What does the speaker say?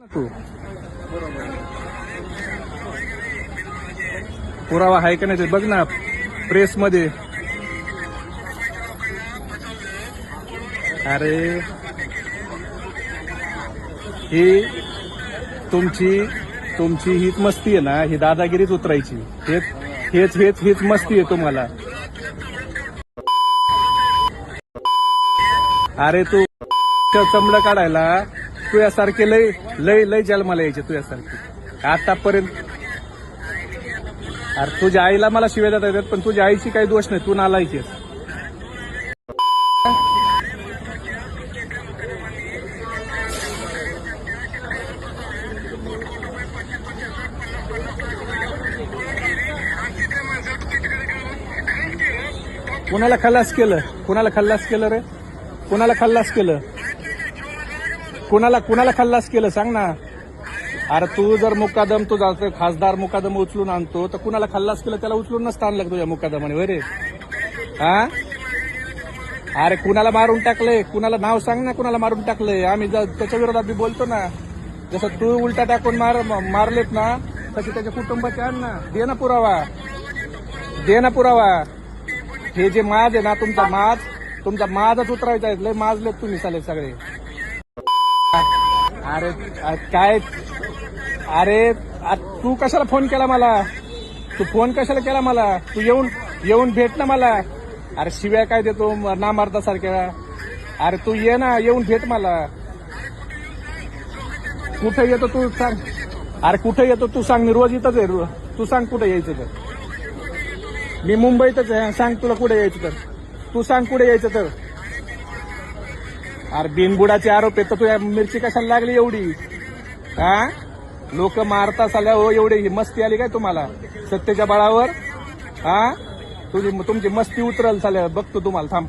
तू पुरावा आहे का नाही ते बघ ना प्रेस मध्ये अरे. ही तुमची तुमची हीच मस्ती आहे ना ही दादागिरीच उतरायची. हेच हेच हेच हीच मस्ती आहे तुम्हाला. अरे तू चमडं काढायला. तुझ्यासारखे लय लय लय जन्माला यायचे तुझ्यासारखे. आतापर्यंत अरे तुझ्या आईला मला शिव्या देता येतात पण तुझ्या आईची काही दोष नाही तू नालायची कुणाला खल्लास केलं? कुणाला खल्लास केलं रे? कुणाला खल्लास केलं? कुणाला कुणाला खल्लास केलं? सांग ना. अरे तू जर मुकादम तू जातो खासदार मुकादम उचलून आणतो तर कुणाला खल्लास केलं त्याला उचलून नसतं आणलं तुझ्या मुकादमाने वरे हा? अरे कुणाला मारून टाकलंय? कुणाला नाव सांग ना कुणाला मारून टाकलंय? आम्ही त्याच्या विरोधात बी बोलतो ना. जसं तू उलटा टाकून मार मारलेत ना तसे त्याच्या कुटुंबाचे आण ना. दे ना पुरावा. दे ना पुरावा. हे जे माज आहे ना तुमचा माज तुमचा माजच उतरायचा आहे. लय माजलेत तुम्ही चालेल सगळे. अरे काय? अरे तू कशाला फोन केला मला? तू फोन कशाला केला मला? तू येऊन येऊन भेट ना मला. अरे शिव्या काय देतो? ना मारता सारख्या अरे तू ये ना येऊन भेट मला. कुठे येतो तू सांग. अरे कुठे येतो तू सांग. मी रोज इथंच आहे. तू सांग कुठे यायचं तर. मी मुंबईतच आहे. सांग तुला कुठे यायचं तर. तू सांग कुठे यायचं तर. अरे बिनबुडाचे आरोप आहेत तर तुझ्या मिरची कशाला लागली एवढी? हा? लोक मारता साल्या हो एवढी ही मस्ती आली काय तुम्हाला? सत्तेच्या बळावर? हा? तुझी तुमची मस्ती उतरल साल्या बघतो तुम्हाला थांब.